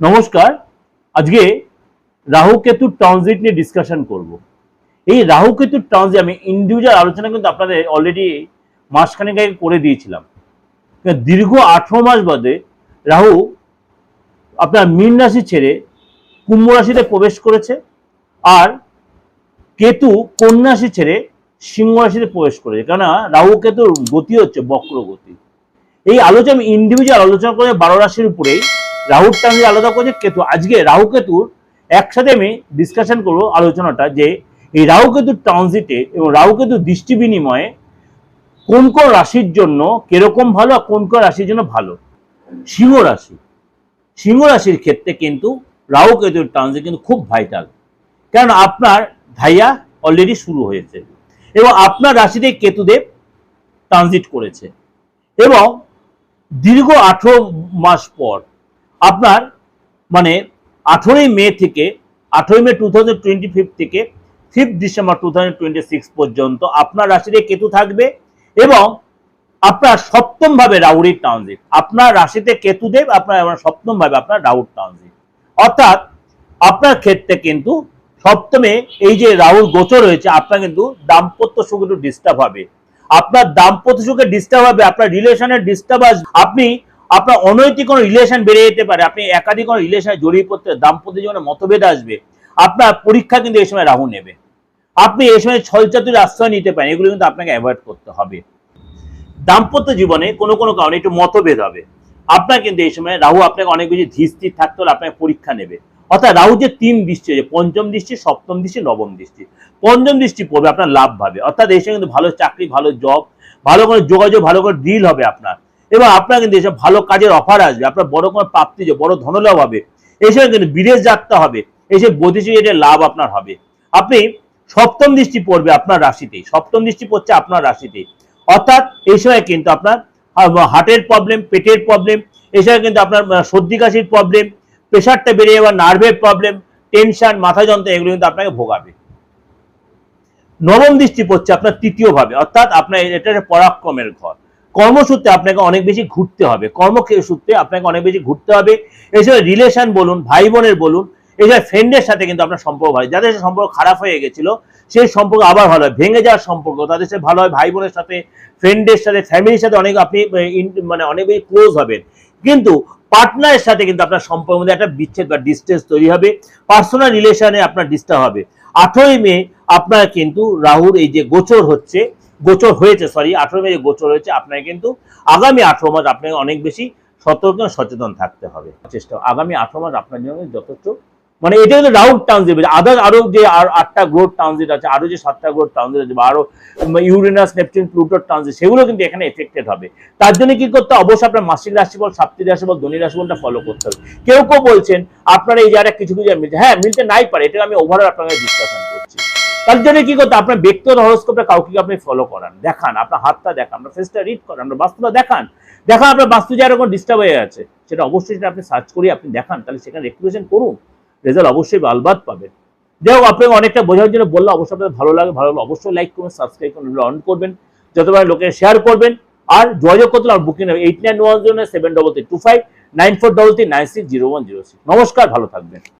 নমস্কার, আজকে রাহু কেতুর ট্রানজিট নিয়ে ডিসকাশন করব। এই রাহু কেতুর ট্রানজিট আমি ইন্ডিভিজুয়াল আলোচনা কিন্তু আপনাদের অলরেডি মাসখানেক আগে করে দিয়েছিলাম। দীর্ঘ আঠেরো মাস বাদে রাহু আপনার মীন রাশি ছেড়ে কুম্ভ রাশিতে প্রবেশ করেছে আর কেতু কন্যা রাশি ছেড়ে সিংহ রাশিতে প্রবেশ করেছে। কেননা রাহু কেতুর গতি হচ্ছে বক্র গতি এই আলোচনা আমি ইন্ডিভিজুয়াল আলোচনা করে বারো রাশির উপরেই রাহুর টাইমে আলাদা করেছে কেতু। আজকে রাহু কেতুর একসাথে আমি ডিসকাশন করব আলোচনাটা যে এই রাহু কেতুর ট্রানজিটে এবং রাহু কেতুর দৃষ্টি বিনিময়ে কোন কোন রাশির জন্য কীরকম ভালো আর কোন কোন রাশির জন্য ভালো? সিংহ রাশি। সিংহ রাশির ক্ষেত্রে কিন্তু রাহু কেতুর ট্রানজিট কিন্তু খুব ভাইটাল কারণ আপনার ধাইয়া অলরেডি শুরু হয়েছে এবং আপনার রাশিতে কেতুদেব ট্রানজিট করেছে এবং দীর্ঘ আঠেরো মাস পর আপনার মানে আঠেরোই মে থেকে, আঠেরোই মে টু থাউজেন্ড থেকে ফিফথ ডিসেম্বর টু পর্যন্ত আপনার রাশিতে কেতু থাকবে এবং আপনার সপ্তম ভাবে রাউরির ট্রানজিট আপনার রাশিতে কেতুদেব, আপনার সপ্তম ভাবে আপনার রাউর ট্রানজিট অর্থাৎ আপনার ক্ষেত্রে কিন্তু সপ্তমে এই যে রাহুর গোচর রয়েছে আপনার কিন্তু দাম্পত্য সুখ একটু ডিস্টার্ব হবে। আপনার দাম্পত্য সুখে ডিস্টার্ব হবে, আপনার রিলেশনের ডিস্টার্ব আপনি আপনার অনৈতিক কোনো রিলেশন বেড়ে যেতে পারে, আপনি একাধিক কোনো রিলেশনে জড়িয়ে পড়তে, দাম্পত্য জীবনে মতভেদ আসবে, আপনার পরীক্ষা কিন্তু এই সময় রাহু নেবে। আপনি এই সময় ছলচাতুর আশ্রয় নিতে পারেন, এগুলো কিন্তু আপনাকে অ্যাভয়েড করতে হবে। দাম্পত্য জীবনে কোনো কোনো কারণে একটু মতভেদ হবে। আপনার কিন্তু এই সময় রাহু আপনাকে অনেক বেশি ধীর থাকতে হলে আপনাকে পরীক্ষা নেবে। অর্থাৎ রাহু যে তিন দৃষ্টি আছে পঞ্চম দৃষ্টি, সপ্তম দৃষ্টি, নবম দৃষ্টি। পঞ্চম দৃষ্টি পড়বে আপনার লাভ ভাবে। অর্থাৎ এই সময় কিন্তু ভালো চাকরি, ভালো জব ভালো করে যোগাযোগ, ভালো করে ডিল হবে আপনার। এবং আপনার কিন্তু এসব ভালো কাজের অফার আসবে। আপনার বড় কোনো প্রাপ্তি যে, বড় ধনলাভ হবে। সময় কিন্তু বিদেশ যাত্রা হবে। এসে বৈদেশিক এটার লাভ আপনার হবে। আপনি সপ্তম দৃষ্টি পড়বে আপনার রাশিতেই। সপ্তম দৃষ্টি পড়ছে আপনার রাশিতেই। অর্থাৎ এই সময় কিন্তু আপনার হার্টের প্রবলেম পেটের প্রবলেম এই সময় কিন্তু আপনার সর্দি কাশির প্রবলেম প্রেশারটা বেড়ে যাওয়া নার্ভের প্রবলেম টেনশন মাথা যন্ত্রণা, এগুলো কিন্তু আপনাকে ভোগাবে। নবম দৃষ্টি পড়ছে আপনার তৃতীয় ভাবে। অর্থাৎ আপনার এটা পরাক্রমের ঘর। কর্মসূত্রে আপনাকে অনেক বেশি ঘুরতে হবে, কর্মসূত্রে আপনাকে অনেক বেশি ঘুরতে হবে। এছাড়া রিলেশন বলুন ভাই বোনের বলুন, এছাড়া ফ্রেন্ডের সাথে কিন্তু আপনার সম্পর্ক হয়। যাদের সাথে সম্পর্ক খারাপ হয়ে গেছিল, সেই সম্পর্ক আবার ভালো হয়। ভেঙে যাওয়ার সম্পর্ক, তাদের সাথে ভালো হয় ভাই বোনের সাথে ফ্রেন্ডের সাথে ফ্যামিলির সাথে অনেক আপনি মানে অনেক বেশি ক্লোজ হবেন। কিন্তু পার্টনারের সাথে কিন্তু আপনার সম্পর্কের মধ্যে একটা বিচ্ছেদ বা ডিস্টেন্স তৈরি হবে। পার্সোনাল রিলেশনে আপনার ডিস্টার্ব হবে। আঠেরোই মে আপনার কিন্তু রাহুর এই যে গোচর হচ্ছে গোচর হয়েছে সরি আঠেরো মে যে গোচর হয়েছে, আপনাকে কিন্তু আগামী আঠেরো মাস আপনাকে অনেক বেশি সতর্ক সচেতন থাকতে হবে। চেষ্টা, আগামী আঠেরো মাস আপনার জন্য যথেষ্ট মানে এটা কিন্তু রাউন্ড ট্রানজিট আদার আরও যে আর আটটা গ্রোথ ট্রানজিট আছে, আরও যে সাতটা গ্রোথ ট্রানজিট আছে, বা আরও ইউরেনাস, নেপচুন, প্লুটোর ট্রানজিট, সেগুলো কিন্তু এখানে এফেক্টেড হবে। তার জন্য কি করতে? অবশ্যই আপনার মাসিক রাশিফল, সাপ্তাহিক রাশিফল, ধনী রাশিফলটা ফলো করতে হবে। কেউ কেউ বলছেন, আপনার এই যারা কিছু কিছু মিলছে হ্যাঁ মিলতে নাই পারে এটা আমি ওভারঅল আপনাকে ডিসকাশন করছি। তার জন্য কি করতে আপনার ব্যক্তিগত হরস্কোপে কাউকে আপনি ফলো করান? দেখান, আপনার হাতটা দেখান, আপনার ফেসটা রিড করান, আপনার বাস্তুটা দেখান। দেখান আপনার বাস্তু যে এরকম ডিস্টার্ব হয়ে আছে সেটা অবশ্যই সেটা আপনি সার্চ করে আপনি দেখান, তাহলে সেখানে রেক্টিফিকেশন করুন। রেজাল্ট অবশ্যই আলবাদ পাবেন। যাই হোক, আপনাকে অনেকটা বোঝার জন্য বললে অবশ্যই আপনাদের ভালো লাগে, ভালো লাগলে অবশ্যই লাইক করুন সাবস্ক্রাইব করুন অন করবেন। যতবার লোকের শেয়ার করবেন, আর যোগাযোগ করতে আমার booking eight nine one zero seven double three two five nine four double three nine six zero one zero six নমস্কার, ভালো থাকবেন।